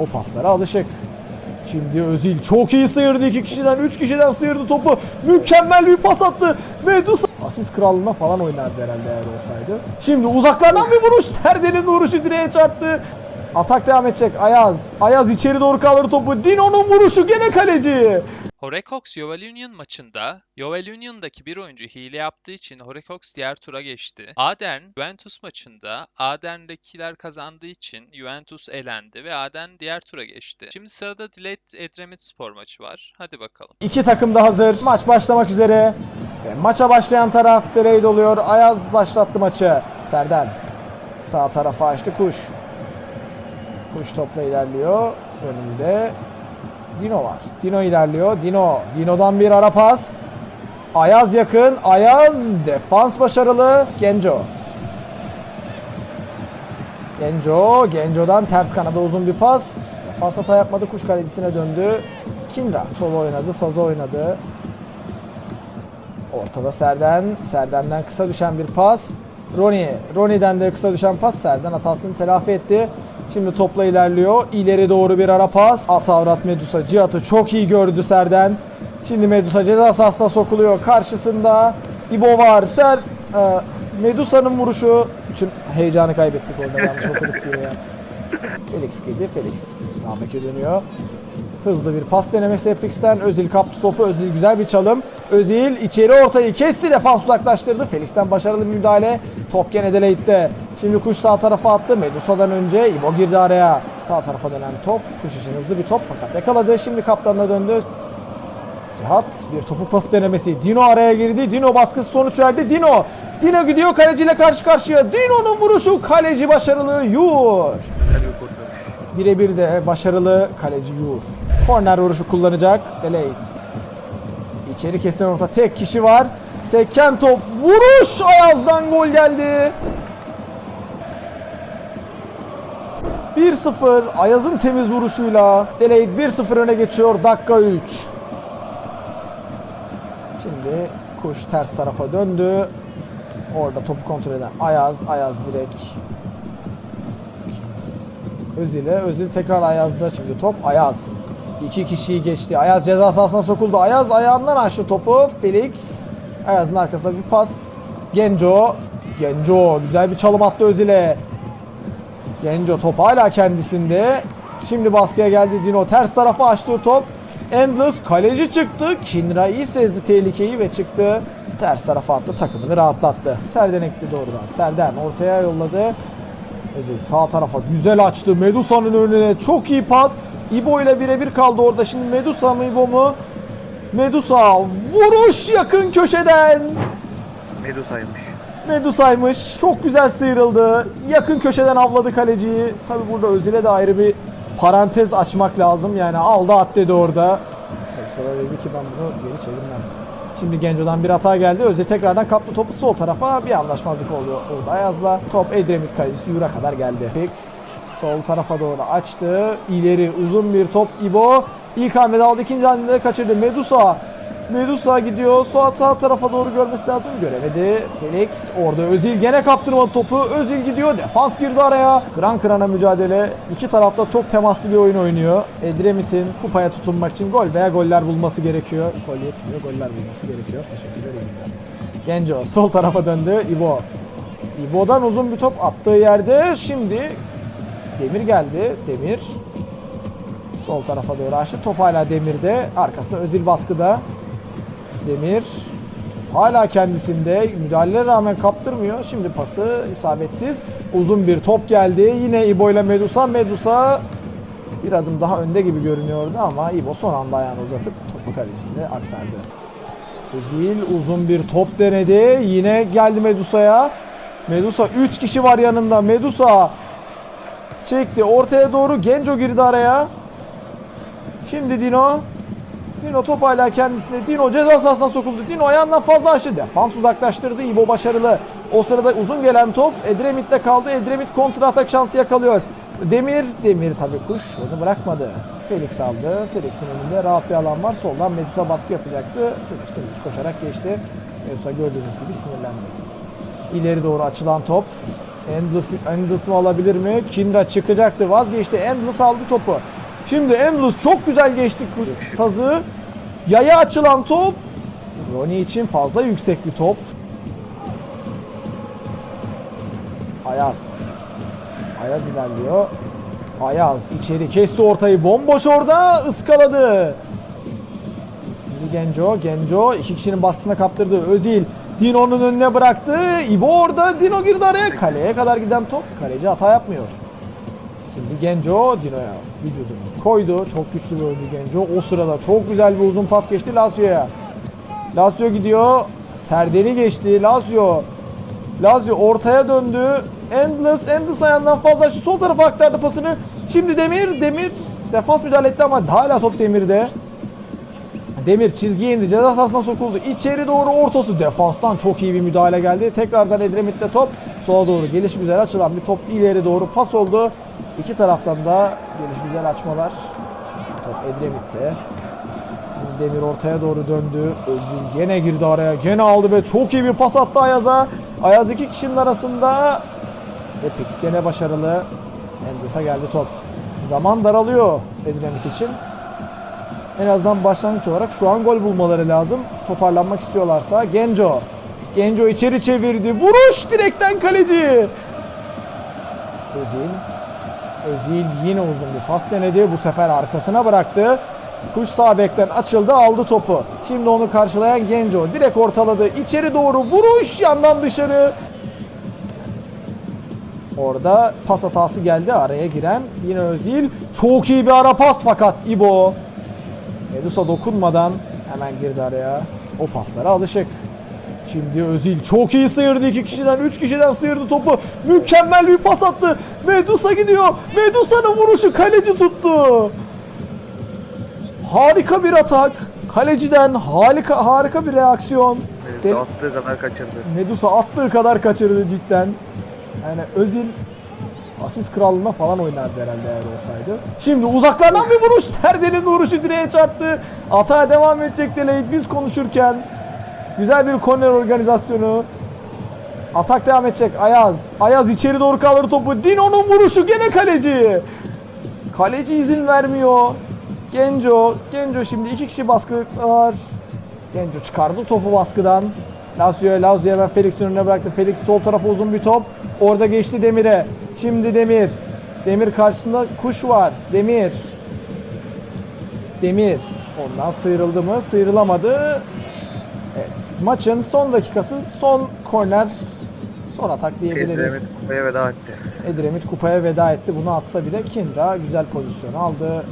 o paslara alışık. Şimdi Özil çok iyi sıyırdı iki kişiden, üç kişiden sıyırdı topu. Mükemmel bir pas attı. Medusa asist krallığına falan oynardı herhalde eğer olsaydı. Şimdi uzaklardan bir vuruş. Serden'in vuruşu direğe çarptı. Atak devam edecek. Ayaz. Ayaz içeri doğru kaldırdı topu. Dino'nun vuruşu gene kaleci. Horecox Yovel Union maçında Yovel Union'daki bir oyuncu hile yaptığı için Horecox diğer tura geçti. Adern Juventus maçında Adern'dekiler kazandığı için Juventus elendi ve Adern diğer tura geçti. Şimdi sırada Dilet Edremit Spor maçı var. Hadi bakalım. İki takım da hazır. Maç başlamak üzere. Ve maça başlayan taraf Dereyde oluyor. Ayaz başlattı maçı. Serden. Sağ tarafa açtı Kuş. Kuş topla ilerliyor. Önünde Dino var. Dino ilerliyor. Dino. Dino'dan bir ara pas. Ayaz yakın. Ayaz defans başarılı. Genco. Genco. Genco'dan ters kanada uzun bir pas. Defans hata yapmadı. Kuş kalecisine döndü. Kindra. Sol oynadı. Sazı oynadı. Ortada Serden. Serden'den kısa düşen bir pas. Roni. Roni'den de kısa düşen pas. Serden hatasını telafi etti. Şimdi topla ilerliyor. İleri doğru bir ara pas. Atavrat Medusa. Cihat'ı çok iyi gördü Serden. Şimdi Medusa ceza sahasına sokuluyor. Karşısında İbo var. Ser e, Medusa'nın vuruşu. Bütün heyecanı kaybettik orada yanlış okuduk diye ya. Felix geldi. Felix sağ beke dönüyor. Hızlı bir pas denemesi Epix'ten. Özil kaptı topu. Özil güzel bir çalım. Özil içeri ortayı kesti. Defans uzaklaştırdı. Felix'ten başarılı bir müdahale. Top gene Delate'de. Şimdi kuş sağ tarafa attı. Medusa'dan önce İbo girdi araya. Sağ tarafa dönen top. Kuş için hızlı bir top fakat yakaladı. Şimdi kaptanına döndü. Cihat bir topu pas denemesi. Dino araya girdi. Dino baskısı sonuç verdi. Dino. Dino gidiyor kaleciyle karşı karşıya. Dino'nun vuruşu kaleci başarılı. Yur. Birebir de başarılı kaleci Yur. Korner vuruşu kullanacak. Delate. İçeri kesilen orta tek kişi var. Seken top. Vuruş Ayaz'dan gol geldi. 1-0 Ayaz'ın temiz vuruşuyla Delate 1-0 öne geçiyor dakika 3. Şimdi kuş ters tarafa döndü. Orada topu kontrol eden Ayaz, Ayaz direkt Özil'e. Özil tekrar Ayaz'da şimdi top Ayaz. İki kişiyi geçti. Ayaz ceza sahasına sokuldu. Ayaz ayağından açtı topu. Felix. Ayaz'ın arkasına bir pas. Genco. Genco güzel bir çalım attı Özil'e. Genco top hala kendisinde. Şimdi baskıya geldi Dino. Ters tarafa açtığı top. Endless kaleci çıktı. Kinra iyi sezdi tehlikeyi ve çıktı. Ters tarafa attı. Takımını rahatlattı. Serden ekti doğrudan. Serden ortaya yolladı. Özil sağ tarafa güzel açtı. Medusa'nın önüne çok iyi pas. İbo ile birebir kaldı orada. Şimdi Medusa mı İbo mu? Medusa vuruş yakın köşeden. Medusa'ymış. Medusa'ymış. Çok güzel sıyrıldı. Yakın köşeden avladı kaleciyi. Tabi burada Özil'e de ayrı bir parantez açmak lazım. Yani aldı at dedi orada. Sonra dedi ki ben bunu geri çevirmem. Şimdi Genco'dan bir hata geldi. Özil tekrardan kaptı topu sol tarafa. Bir anlaşmazlık oldu orada Ayaz'la. Top Edremit kalecisi Yura kadar geldi. Fix sol tarafa doğru açtı. İleri uzun bir top İbo. İlk hamlede aldı. ikinci hamlede kaçırdı. Medusa Medusa gidiyor. Suat sağ tarafa doğru görmesi lazım. Göremedi. Felix orada Özil gene kaptırmadı topu. Özil gidiyor. Defans girdi araya. Kıran kırana mücadele. İki tarafta çok temaslı bir oyun oynuyor. Edremit'in kupaya tutunmak için gol veya goller bulması gerekiyor. Gol yetmiyor. Goller bulması gerekiyor. Teşekkürler. Genco sol tarafa döndü. İbo. İbo'dan uzun bir top attığı yerde şimdi Demir geldi. Demir sol tarafa doğru açtı. Top hala Demir'de. Arkasında Özil baskıda. Demir hala kendisinde müdahalelere rağmen kaptırmıyor. Şimdi pası isabetsiz. Uzun bir top geldi. Yine İbo ile Medusa. Medusa bir adım daha önde gibi görünüyordu ama İbo son anda ayağını uzatıp topu kalecisine aktardı. Özil uzun bir top denedi. Yine geldi Medusa'ya. Medusa 3 kişi var yanında. Medusa çekti. Ortaya doğru Genco girdi araya. Şimdi Dino. Dino top hala kendisine. Dino ceza sahasına sokuldu. Dino ayağından fazla aşırı. Defans uzaklaştırdı. İbo başarılı. O sırada uzun gelen top Edremit'te kaldı. Edremit kontra atak şansı yakalıyor. Demir, Demir tabii kuş onu bırakmadı. Felix aldı. Felix'in önünde rahat bir alan var. Soldan Medusa baskı yapacaktı. Felix dümdüz koşarak geçti. Medusa gördüğünüz gibi sinirlendi. İleri doğru açılan top. Endless, Endless mı alabilir mi? Kindra çıkacaktı vazgeçti. Endless aldı topu. Şimdi Endless çok güzel geçti sazı. Yaya açılan top. Ronnie için fazla yüksek bir top. Ayaz. Ayaz ilerliyor. Ayaz içeri kesti ortayı bomboş orada ıskaladı. Şimdi Genco, Genco iki kişinin baskısına kaptırdı. Özil Dino'nun önüne bıraktı. İbo orada, Dino girdi araya. Kaleye kadar giden top. Kaleci hata yapmıyor. Şimdi Genco Dino'ya vücudunu koydu. Çok güçlü bir oyuncu Genco. O sırada çok güzel bir uzun pas geçti Lazio'ya. Lazio gidiyor. Serden'i geçti. Lazio. Lazio ortaya döndü. Endless, Endless ayağından fazla sol tarafa aktardı pasını. Şimdi Demir, Demir defans müdahale etti ama hala top Demir'de. Demir çizgiye indi. Ceza sahasına sokuldu. İçeri doğru ortası. Defanstan çok iyi bir müdahale geldi. Tekrardan Edremit'te top. Sola doğru geliş güzel açılan bir top ileri doğru pas oldu. İki taraftan da geliş güzel açmalar. Top Edremit'te. Demir ortaya doğru döndü. Özil gene girdi araya. Gene aldı ve çok iyi bir pas attı Ayaz'a. Ayaz iki kişinin arasında. Epix gene başarılı. Endes'a geldi top. Zaman daralıyor Edremit için. En azından başlangıç olarak şu an gol bulmaları lazım. Toparlanmak istiyorlarsa. Genco. Genco içeri çevirdi. Vuruş direkten kaleci. Özil. Özil yine uzun bir pas denedi. Bu sefer arkasına bıraktı. Kuş sağ bekten açıldı aldı topu. Şimdi onu karşılayan Genco. Direkt ortaladı. İçeri doğru vuruş yandan dışarı. Orada pas hatası geldi araya giren yine Özil. Çok iyi bir ara pas fakat İbo. Medusa dokunmadan hemen girdi araya. O paslara alışık. Şimdi Özil çok iyi sıyırdı iki kişiden, üç kişiden sıyırdı topu. Mükemmel bir pas attı. Medusa gidiyor. Medusa'nın vuruşu kaleci tuttu. Harika bir atak. Kaleciden harika harika bir reaksiyon. Medusa attığı kadar kaçırdı. Medusa attığı kadar kaçırdı cidden. Yani Özil asist krallığına falan oynardı herhalde eğer olsaydı. Şimdi uzaklardan bir vuruş. Serden'in vuruşu direğe çarptı. Atağa devam edecek Deleyt biz konuşurken. Güzel bir korner organizasyonu. Atak devam edecek Ayaz. Ayaz içeri doğru kaldırdı topu. Dino'nun vuruşu gene kaleci. Kaleci izin vermiyor. Genco. Genco şimdi iki kişi baskı var. Genco çıkardı topu baskıdan. Lazio'ya, Lazio hemen Felix'in önüne bıraktı. Felix sol tarafa uzun bir top. Orada geçti Demir'e. Şimdi Demir. Demir karşısında kuş var. Demir. Demir. Ondan sıyrıldı mı? Sıyrılamadı. Evet. Maçın son dakikası. Son korner. Son atak diyebiliriz. Edremit kupaya veda etti. Edremit kupaya veda etti. Bunu atsa bile Kindra güzel pozisyon aldı.